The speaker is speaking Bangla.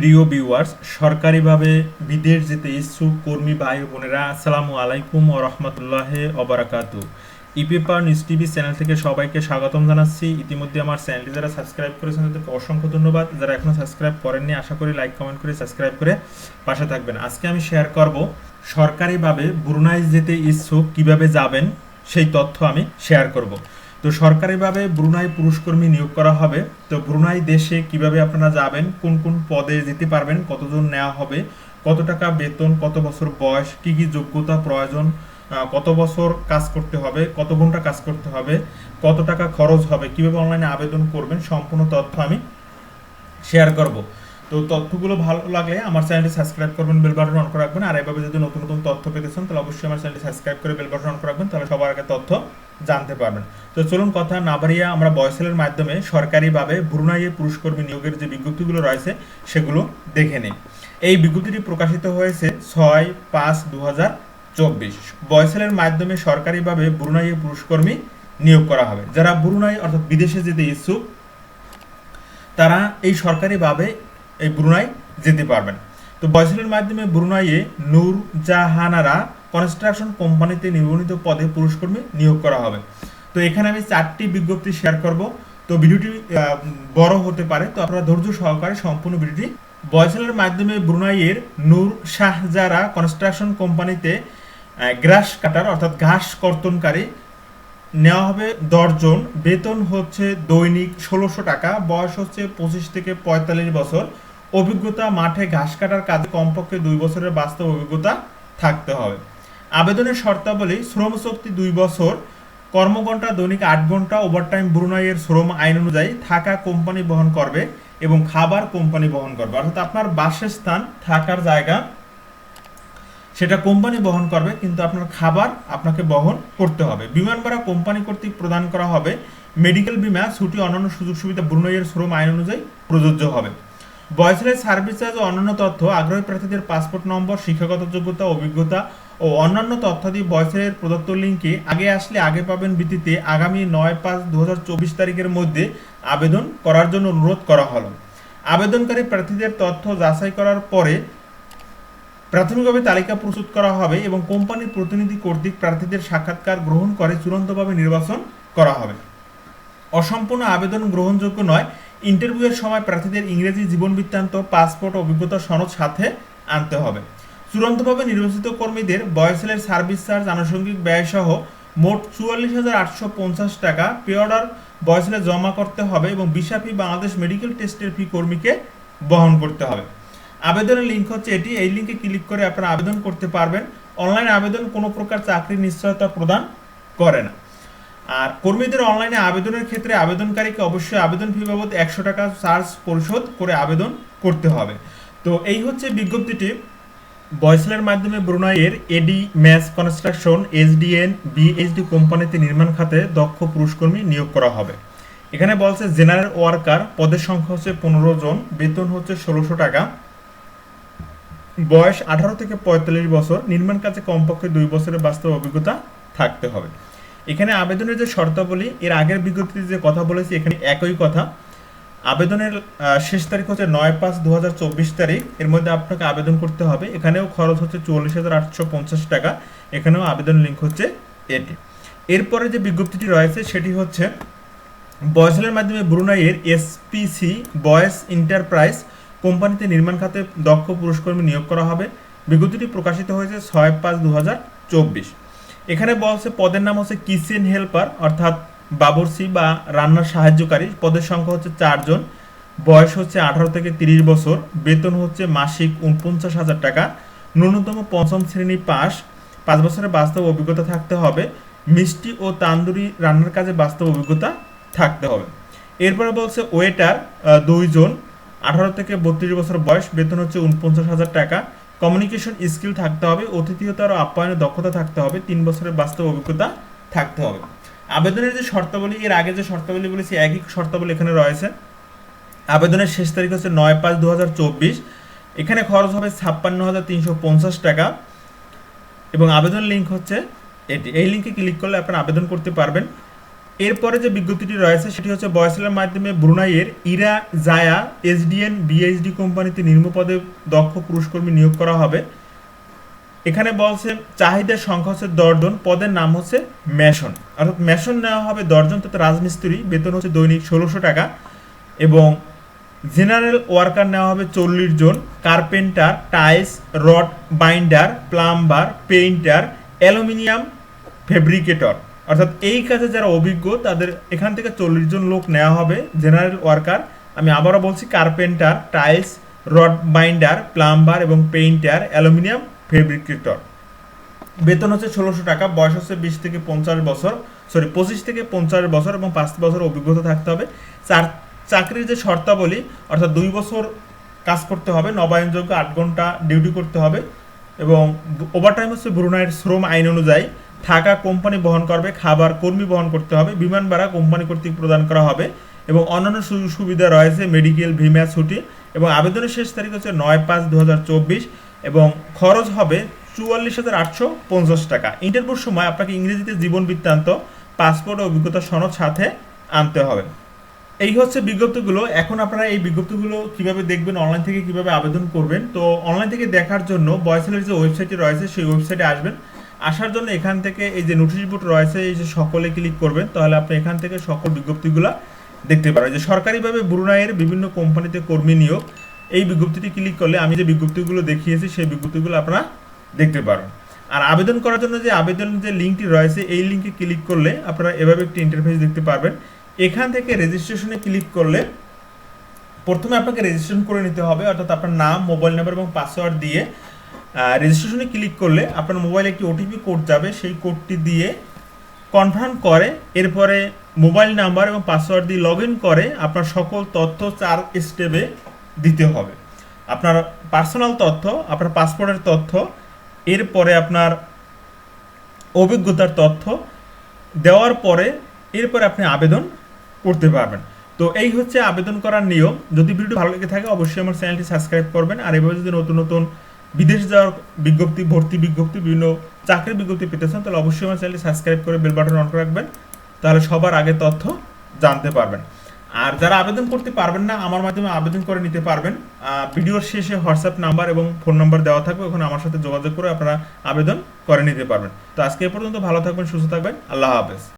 প্রিয় ভিউয়ার্স সরকারিভাবে বিদেশ যেতে ইচ্ছুক কর্মী ভাই বোনেরা, আসসালামু আলাইকুম ও রহমতুল্লাহ অবরাকাতু ইপিপার নিউজ টিভি চ্যানেল থেকে সবাইকে স্বাগতম জানাচ্ছি। ইতিমধ্যে আমার চ্যানেলটি যারা সাবস্ক্রাইব করেছেন, তাদেরকে অসংখ্য ধন্যবাদ। যারা এখনও সাবস্ক্রাইব করেননি, আশা করি লাইক কমেন্ট করে সাবস্ক্রাইব করে পাশে থাকবেন। আজকে আমি শেয়ার করব সরকারিভাবে ব্রুনাই যেতে ইচ্ছুক কীভাবে যাবেন, সেই তথ্য আমি শেয়ার করব। তো সরকারিভাবে ব্রুনাই পুরুষকর্মী নিয়োগ করা হবে। তো ব্রুনাই দেশে কীভাবে আপনারা যাবেন, কোন কোন পদে যেতে পারবেন, কতজন নেওয়া হবে, কত টাকা বেতন, কত বছর বয়স, কি কি যোগ্যতা প্রয়োজন কত বছর কাজ করতে হবে, কত ঘণ্টা কাজ করতে হবে, কত টাকা খরচ হবে, কীভাবে অনলাইনে আবেদন করবেন, সম্পূর্ণ তথ্য আমি শেয়ার করব। তো তথ্যগুলো ভালো লাগলে আমার চ্যানেলটি সাবস্ক্রাইব করবেন, বেল বাটন অন করে রাখবেন। আর এভাবে যদি নতুন নতুন তথ্য পেতে চান, তাহলে অবশ্যই আমার চ্যানেলটি সাবস্ক্রাইব করে বেল বাটন অন করে রাখবেন, তাহলে সবার আগে তথ্য জানতে পারবেন। তো চলুন কথা না বাড়িয়ে আমরা বয়সেলের মাধ্যমে সরকারিভাবে ব্রুনাইয়ে পুরুষকর্মী নিয়োগের যে বিজ্ঞপ্তিগুলো রয়েছে, সেগুলো দেখে নিই। এই বিজ্ঞপ্তিটি প্রকাশিত হয়েছে ছয় পাঁচ দু হাজার চব্বিশ বয়সেলের মাধ্যমে সরকারিভাবে ব্রুনাইয়ে পুরুষকর্মী নিয়োগ করা হবে। যারা ব্রুনাই অর্থাৎ বিদেশে যেতে ইচ্ছুক, তারা এই সরকারিভাবে ব্রুনাই যেতে পারবেন। তো বয়সেলের মাধ্যমে ব্রুনাইয়ে নূর জাহানারা কনস্ট্রাকশন কোম্পানিতে নিবন্ধিত পদে পুরুষকর্মী নিয়োগ করা হবে। তো এখানে আমি চারটি বিজ্ঞপ্তি শেয়ার করব। তো ভিডিওটি বড় হতে পারে, তো আপনারা ধৈর্য সহকারে সম্পূর্ণ ভিডিওটি বয়সেলের মাধ্যমে ব্রুনাইয়ের নূর শাহজারা কনস্ট্রাকশন কোম্পানিতে গ্রাস কাটার অর্থাৎ ঘাস কর্তনকারী নেওয়া হবে দশজন বেতন হচ্ছে দৈনিক ষোলোশো টাকা, বয়স হচ্ছে পঁচিশ থেকে পঁয়তাল্লিশ বছর। অভিজ্ঞতা মাঠে ঘাস কাটার কাজে কমপক্ষে দুই বছরের বাস্তব অভিজ্ঞতা থাকতে হবে। আবেদনের শর্তাবলী শ্রম শক্তি দুই বছর, কর্মঘণ্টা, দৈনিক আট ঘণ্টা ওভারটাইম ব্রুনাইয়ের শ্রম আইন অনুযায়ী থাকা কোম্পানি বহন করবে এবং খাবার কোম্পানি বহন করবে। অর্থাৎ আপনার বাসস্থান, থাকার জায়গা, সেটা কোম্পানি বহন করবে, কিন্তু আপনার খাবার আপনাকে বহন করতে হবে। বিমান ভাড়া কোম্পানি কর্তৃক প্রদান করা হবে। মেডিকেল বিমা, ছুটি, অন্যান্য সুযোগ সুবিধা ব্রুনাইয়ের শ্রম আইন অনুযায়ী প্রযোজ্য হবে। বয়সের সার্ভিস চার্জ ও অন্যান্য তথ্য, আগ্রহী প্রার্থীদের পাসপোর্ট নম্বর, শিক্ষাগত যোগ্যতা অভিজ্ঞতা ও অন্যান্য তথ্যাদি বয়সের প্রদত্ত লিঙ্কে আগে আসলে আগে পাবেন ভিত্তিতে আগামী নয় পাঁচ দু তারিখের মধ্যে আবেদন করার জন্য অনুরোধ করা হলো। আবেদনকারী প্রার্থীদের তথ্য যাচাই করার পরে প্রাথমিকভাবে তালিকা প্রস্তুত করা হবে এবং কোম্পানির প্রতিনিধি কর্তৃক প্রার্থীদের সাক্ষাৎকার গ্রহণ করে চূড়ান্তভাবে নির্বাচন করা হবে। অসম্পূর্ণ আবেদন গ্রহণযোগ্য নয় ইন্টারভিউয়ের সময় প্রার্থীদের ইংরেজি জীবন বৃত্তান্ত পাসপোর্ট অভিজ্ঞতা সনদ সাথে আনতে হবে। চূড়ান্তভাবে নির্বাচিত কর্মীদের বয়সেলের সার্ভিস চার্জ, আনুষঙ্গিক ব্যয় সহ মোট চুয়াল্লিশ হাজার আটশো পঞ্চাশ টাকা পে অর্ডার বয়সেলে জমা করতে হবে এবং বিশা ফি বাংলাদেশ মেডিকেল টেস্টের ফি কর্মীকে বহন করতে হবে। আবেদনের লিঙ্ক হচ্ছে এটি। এই লিঙ্কে ক্লিক করে আপনারা আবেদন করতে পারবেন। অনলাইন আবেদন কোনো প্রকার চাকরির নিশ্চয়তা প্রদান করে না। আর কর্মীদের অনলাইনে আবেদনের ক্ষেত্রে আবেদনকারীকে অবশ্যই আবেদন ফি বাবদ একশো টাকা চার্জ পরিশোধ করে আবেদন করতে হবে। তো এই হচ্ছে বিজ্ঞপ্তিটি। বয়সলের মাধ্যমে ব্রুনাইয়ের AD mass construction SDN BHD কোম্পানিতে নির্মাণ খাতে দক্ষ পুরুষকর্মী নিয়োগ করা হবে। এখানে বলছে জেনারেল ওয়ার্কার পদের সংখ্যা হচ্ছে পনেরো জন, বেতন হচ্ছে ষোলোশো টাকা। বয়স আঠারো থেকে পঁয়তাল্লিশ বছর, নির্মাণ কাজে কমপক্ষে দুই বছরের বাস্তব অভিজ্ঞতা থাকতে হবে। এখানে আবেদনের যে শর্তাবলী, এর আগের বিজ্ঞপ্তিতে যে কথা বলেছি, এখানে একই কথা। আবেদনের শেষ তারিখ হচ্ছে নয় পাঁচ দু হাজার চব্বিশ তারিখ। এর মধ্যে আপনাকে আবেদন করতে হবে। এখানেও খরচ হচ্ছে চুয়াল্লিশ হাজার আটশো পঞ্চাশ টাকা। এখানেও আবেদন লিঙ্ক হচ্ছে এটি। এরপরে যে বিজ্ঞপ্তিটি রয়েছে, সেটি হচ্ছে বয়সেলের মাধ্যমে ব্রুনাইয়ের এসপিসি বয়েস এন্টারপ্রাইজ কোম্পানিতে নির্মাণ খাতে দক্ষ পুরস্কর্মী নিয়োগ করা হবে। বিজ্ঞপ্তিটি প্রকাশিত হয়েছে ছয় পাঁচ দু এখানে বলছে পদের নাম হচ্ছে কিচেন হেল্পার, অর্থাৎ বাবরসি বা রান্নার সাহায্যকারী। পদের সংখ্যা হচ্ছে চারজন বয়স হচ্ছে আঠারো থেকে তিরিশ বছর। বেতন হচ্ছে মাসিক উনপঞ্চাশ হাজার টাকা। ন্যূনতম পঞ্চম শ্রেণি পাস। পাঁচ বছরের বাস্তব অভিজ্ঞতা থাকতে হবে। মিষ্টি ও তান্দুরি রান্নার কাজে বাস্তব অভিজ্ঞতা থাকতে হবে। এরপরে বলছে, ওয়েটার দুইজন। আঠারো থেকে বত্রিশ বছর বয়স। বেতন হচ্ছে উনপঞ্চাশ হাজার টাকা। কমিউনিকেশন স্কিল থাকতে হবে অতিথিয়তার আপ্যায়নের দক্ষতা থাকতে হবে, তিন বছরের বাস্তব অভিজ্ঞতা থাকতে হবে। আবেদনের যে শর্তাবলী, এর আগে যে শর্তাবলী বলেছি, একই শর্তাবলী এখানে রয়েছে। আবেদনের শেষ তারিখ হচ্ছে নয় পাঁচ দু এখানে খরচ হবে ছাপ্পান্ন হাজার তিনশো পঞ্চাশ টাকা। এবং আবেদন লিঙ্ক হচ্ছে, এটি এই লিঙ্কে ক্লিক করলে আপনারা আবেদন করতে পারবেন। এরপরে যে বিজ্ঞপ্তিটি রয়েছে, সেটি হচ্ছে বয়সেলের মাধ্যমে ব্রুনাইয়ের ইরা জায়া এসডিএন বিএইচডি কোম্পানিতে নিম্নপদে দক্ষ পুরুষকর্মী নিয়োগ করা হবে। এখানে বলছে, চাহিদার সংখ্যা হচ্ছে দশজন পদের নাম হচ্ছে মেশন। অর্থাৎ মেশন নেওয়া হবে দশজন তথা রাজমিস্ত্রি, বেতন হচ্ছে দৈনিক ষোলোশো টাকা, এবং জেনারেল ওয়ার্কার নেওয়া হবে চল্লিশ জন, carpenter, tiles, rod binder, plumber, painter, aluminium fabricator. অর্থাৎ এই কাজে যারা অভিজ্ঞ, তাদের এখান থেকে চল্লিশ জন লোক নেওয়া হবে জেনারেল ওয়ার্কার আমি আবারও বলছি carpenter tiles rod binder plumber এবং পেইন্টার অ্যালুমিনিয়াম ফেব্রিকেটর বেতন হচ্ছে ষোলোশো টাকা, বয়স হচ্ছে বিশ থেকে পঞ্চাশ বছর। সরি পঁচিশ থেকে পঞ্চাশ বছর এবং পাঁচ বছর অভিজ্ঞতা থাকতে হবে। চার, চাকরির যে শর্তাবলী, অর্থাৎ দুই বছর কাজ করতে হবে, নবায়নযোগ্য আট ঘণ্টা ডিউটি করতে হবে এবং ওভারটাইম হচ্ছে ব্রুনাইয়ের শ্রম আইন অনুযায়ী। থাকা কোম্পানি বহন করবে, খাবার কর্মী বহন করতে হবে, বিমান ভাড়া কোম্পানি কর্তৃক প্রদান করা হবে এবং অন্যান্য সুযোগ সুবিধা রয়েছে মেডিকেল ভিমা ছুটি এবং আবেদনের শেষ তারিখ হচ্ছে নয় পাঁচ দু এবং খরচ হবে চুয়াল্লিশ হাজার আটশো পঞ্চাশ টাকা। ইন্টারভিউর সময় আপনাকে ইংরেজিতে জীবন বৃত্তান্ত পাসপোর্ট ও অভিজ্ঞতা সনদ সাথে আনতে হবে। এই হচ্ছে বিজ্ঞপ্তিগুলো। এখন আপনারা এই বিজ্ঞপ্তিগুলো কীভাবে দেখবেন অনলাইন থেকে কীভাবে আবেদন করবেন, তো অনলাইন থেকে দেখার জন্য বয়সেলের যে ওয়েবসাইটটি রয়েছে, সেই ওয়েবসাইটে আসবেন। আসার জন্য এখান থেকে এই যে নোটিশ বোর্ড রয়েছে, এই যে সকলে ক্লিক করবেন, তাহলে আপনি এখান থেকে সকল বিজ্ঞপ্তিগুলো দেখতে পারেন যে সরকারিভাবে ব্রুনাইয়ের বিভিন্ন কোম্পানিতে কর্মী নিয়োগ, এই বিজ্ঞপ্তিটি ক্লিক করলে আমি যে বিজ্ঞপ্তিগুলো দেখিয়েছি, সেই বিজ্ঞপ্তিগুলো আপনারা দেখতে পারবেন। আর আবেদন করার জন্য যে আবেদন যে লিঙ্কটি রয়েছে, এই লিঙ্কে ক্লিক করলে আপনারা এভাবে একটি ইন্টারফেস দেখতে পারবেন। এখান থেকে রেজিস্ট্রেশনে ক্লিক করলে প্রথমে আপনাকে রেজিস্ট্রেশন করে নিতে হবে, অর্থাৎ আপনার নাম মোবাইল নাম্বার এবং পাসওয়ার্ড দিয়ে রেজিস্ট্রেশনে ক্লিক করলে আপনার মোবাইলে একটি ওটিপি কোড যাবে। সেই কোডটি দিয়ে কনফার্ম করে, এরপরে মোবাইল নাম্বার এবং পাসওয়ার্ড দিয়ে লগ করে আপনার সকল তথ্য চার স্টেপে দিতে হবে। আপনার পার্সোনাল তথ্য, আপনার পাসপোর্টের তথ্য, এরপরে আপনার অভিজ্ঞতার তথ্য দেওয়ার পরে এরপরে আপনি আবেদন করতে পারবেন। তো এই হচ্ছে আবেদন করার নিয়ম। যদি ভিডিও ভালো লেগে থাকে, অবশ্যই আমার চ্যানেলটি সাবস্ক্রাইব করবেন। আর এভাবে যদি নতুন নতুন বিদেশ যাওয়ার বিজ্ঞপ্তি, ভর্তি বিজ্ঞপ্তি, বিভিন্ন চাকরির বিজ্ঞপ্তি পেতে চান তাহলে অবশ্যই আমার চ্যানেলটি সাবস্ক্রাইব করে বেল বাটন অন করে রাখবেন, তাহলে সবার আগে তথ্য জানতে পারবেন। আর যারা আবেদন করতে পারবেন না, আমার মাধ্যমে আবেদন করে নিতে পারবেন। ভিডিওর শেষে হোয়াটসঅ্যাপ নাম্বার এবং ফোন নাম্বার দেওয়া থাকবে, ওখানে আমার সাথে যোগাযোগ করে আপনারা আবেদন করে নিতে পারবেন। তো আজকে এ পর্যন্ত ভালো থাকবেন, সুস্থ থাকবেন, আল্লাহ হাফেজ।